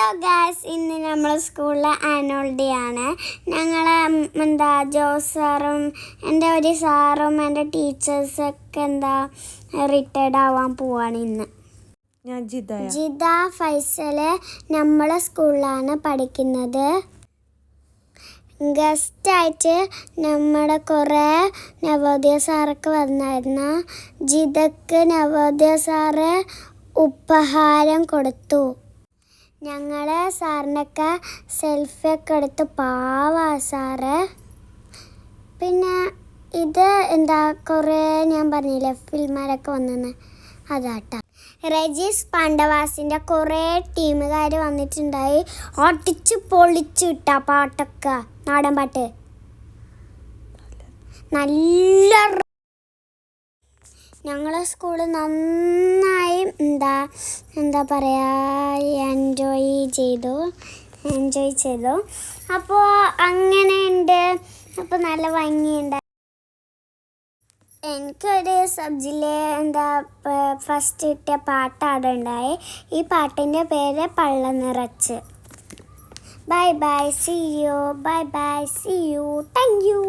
Hello Gauss ഇന്ന് നമ്മൾ സ്കൂളിലെ ആനുവൽ ഡേ ആണ്. ഞങ്ങൾ എന്താ ജോസ് സാറും എന്റെ ഒരു സാറും എന്റെ ടീച്ചേഴ്സൊക്കെ എന്താ റിട്ടയർഡ് ആവാൻ പോവാണ് ഇന്ന്. ഞാൻ ജിതയ ജിത ഫൈസൽ നമ്മളെ സ്കൂളിലാണ് പഠിക്കുന്നത്. ഗസ്റ്റായിട്ട് നമ്മുടെ കുറേ നവോദയ സാറൊക്കെ വന്നായിരുന്നു. ജിതക്ക് നവോദയ സാറ് ഉപഹാരം കൊടുത്തു. ഞങ്ങൾ സാറിനൊക്കെ സെൽഫിയൊക്കെ എടുത്ത് പാവാ സാറ്. പിന്നെ ഇത് എന്താ കുറേ ഞാൻ പറഞ്ഞില്ലേ ഫിൽമാരൊക്കെ വന്നെന്ന്. അതാട്ടാ. രജീസ് പാണ്ഡവാസിന്റെ കുറേ ടീമുകാർ വന്നിട്ടുണ്ടായി. ഒട്ടിച്ച് പൊളിച്ചു ഇട്ടാ പാട്ടൊക്കെ. നാടൻ പാട്ട്. നല്ല ഞങ്ങളെ സ്കൂൾ നന്നായി എന്താ എന്താ പറയുക ചെയ്തു. എൻജോയ് ചെയ്തു. അപ്പോൾ അങ്ങനെയുണ്ട്. അപ്പോൾ നല്ല ഭംഗിയുണ്ട്. എനിക്കൊരു സബ്ജിലെ എന്താ ഫസ്റ്റ് കിട്ടിയ പാട്ടാണ് ഉണ്ടായി. ഈ പാട്ടിന്റെ പേര് പള്ള നിറച്ച് bye bye see you bye bye see you thank you